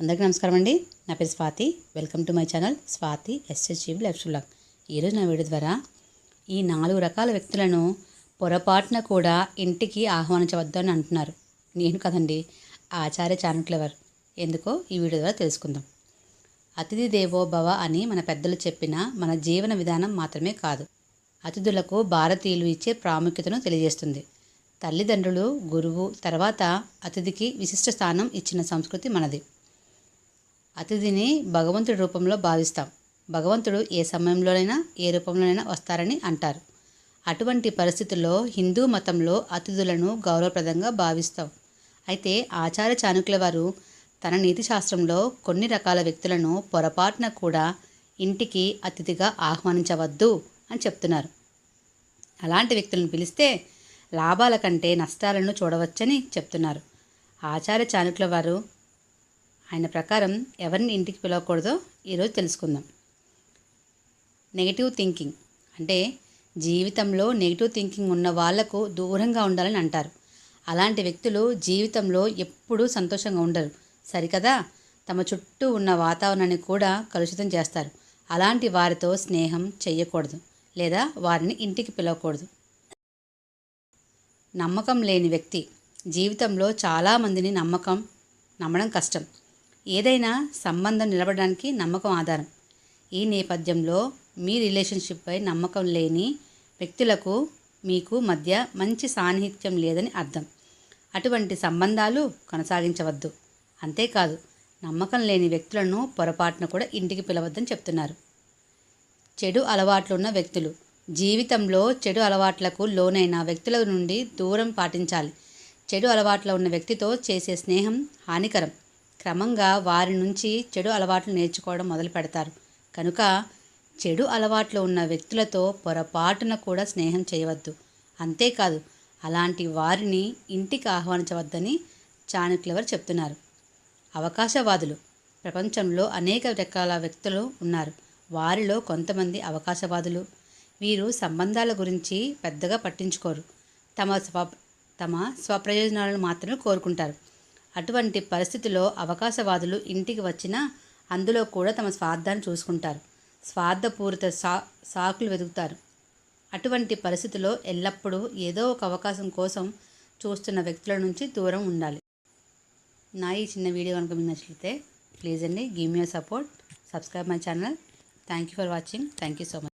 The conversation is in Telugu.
అందరికీ నమస్కారం అండి. నా పేరు Swathi. Welcome to my channel Swathi SSGV lifestyle ఈరోజు నా వీడియో ద్వారా ఈ నాలుగు రకాల వ్యక్తులను పొరపాటున కూడా ఇంటికి ఆహ్వానించవద్దు అని అంటున్నారు. నేను కదండి ఆచార్య చాణక్యులెవర్ ఎందుకో ఈ వీడియో ద్వారా తెలుసుకుందాం. అతిథి దేవో భవ అని మన పెద్దలు చెప్పిన మన జీవన విధానం మాత్రమే కాదు. అతిథులకు భారతీయులు ఇచ్చే ప్రాముఖ్యతను తెలియజేస్తుంది. తల్లిదండ్రులు గురువు తర్వాత అతిథికి విశిష్ట స్థానం ఇచ్చిన సంస్కృతి మనది. అతిథిని భగవంతుడి రూపంలో భావిస్తాం. భగవంతుడు ఏ సమయంలోనైనా ఏ రూపంలోనైనా వస్తారని అంటారు. అటువంటి పరిస్థితుల్లో హిందూ మతంలో అతిథులను గౌరవప్రదంగా భావిస్తాం. అయితే ఆచార్య చాణుక్యుల వారు తన నీతి శాస్త్రంలో కొన్ని రకాల వ్యక్తులను పొరపాటున కూడా ఇంటికి అతిథిగా ఆహ్వానించవద్దు అని చెప్తున్నారు. అలాంటి వ్యక్తులను పిలిస్తే లాభాల కంటే నష్టాలను చూడవచ్చని చెప్తున్నారు. ఆచార్య చాణుక్యుల వారు ఆయన ప్రకారం ఎవరిని ఇంటికి పిలవకూడదో ఈరోజు తెలుసుకుందాం. నెగిటివ్ థింకింగ్ అంటే జీవితంలో నెగిటివ్ థింకింగ్ ఉన్న వాళ్ళకు దూరంగా ఉండాలని అంటారు. అలాంటి వ్యక్తులు జీవితంలో ఎప్పుడూ సంతోషంగా ఉండరు. సరికదా? తమ చుట్టూ ఉన్న వాతావరణాన్ని కూడా కలుషితం చేస్తారు. అలాంటి వారితో స్నేహం చేయకూడదు లేదా వారిని ఇంటికి పిలవకూడదు. నమ్మకం లేని వ్యక్తి జీవితంలో చాలామందిని నమ్మకం నమ్మడం కష్టం. ఏదైనా సంబంధం నిలబడడానికి నమ్మకం ఆధారం. ఈ నేపథ్యంలో మీ రిలేషన్షిప్పై నమ్మకం లేని వ్యక్తులకు మీకు మధ్య మంచి సాన్నిహిత్యం లేదని అర్థం. అటువంటి సంబంధాలు కొనసాగించవద్దు. అంతేకాదు నమ్మకం లేని వ్యక్తులను పొరపాటున కూడా ఇంటికి పిలవద్దని చెప్తున్నారు. చెడు అలవాట్లు ఉన్న వ్యక్తులు. జీవితంలో చెడు అలవాట్లకు లోనైన వ్యక్తుల నుండి దూరం పాటించాలి. చెడు అలవాట్లు ఉన్న వ్యక్తితో చేసే స్నేహం హానికరం. క్రమంగా వారి నుంచి చెడు అలవాట్లు నేర్చుకోవడం మొదలు పెడతారు. కనుక చెడు అలవాట్లు ఉన్న వ్యక్తులతో పొరపాటున కూడా స్నేహం చేయవద్దు. అంతేకాదు అలాంటి వారిని ఇంటికి ఆహ్వానించవద్దని చాణక్యులవారు చెప్తున్నారు. అవకాశవాదులు. ప్రపంచంలో అనేక రకాల వ్యక్తులు ఉన్నారు. వారిలో కొంతమంది అవకాశవాదులు. వీరు సంబంధాల గురించి పెద్దగా పట్టించుకోరు. తమ స్వ తమ స్వప్రయోజనాలను మాత్రమే కోరుకుంటారు. అటువంటి పరిస్థితిలో అవకాశవాదులు ఇంటికి వచ్చినా అందులో కూడా తమ స్వార్థాన్ని చూసుకుంటారు. స్వార్థపూరిత సా సాకులు వెతుకుతారు. అటువంటి పరిస్థితిలో ఎల్లప్పుడూ ఏదో ఒక అవకాశం కోసం చూస్తున్న వ్యక్తుల నుంచి దూరం ఉండాలి. నా ఈ చిన్న వీడియో కనుక మీకు నచ్చితే ప్లీజ్ అండి give me support subscribe my channel. Thank you for watching. Thank you so much.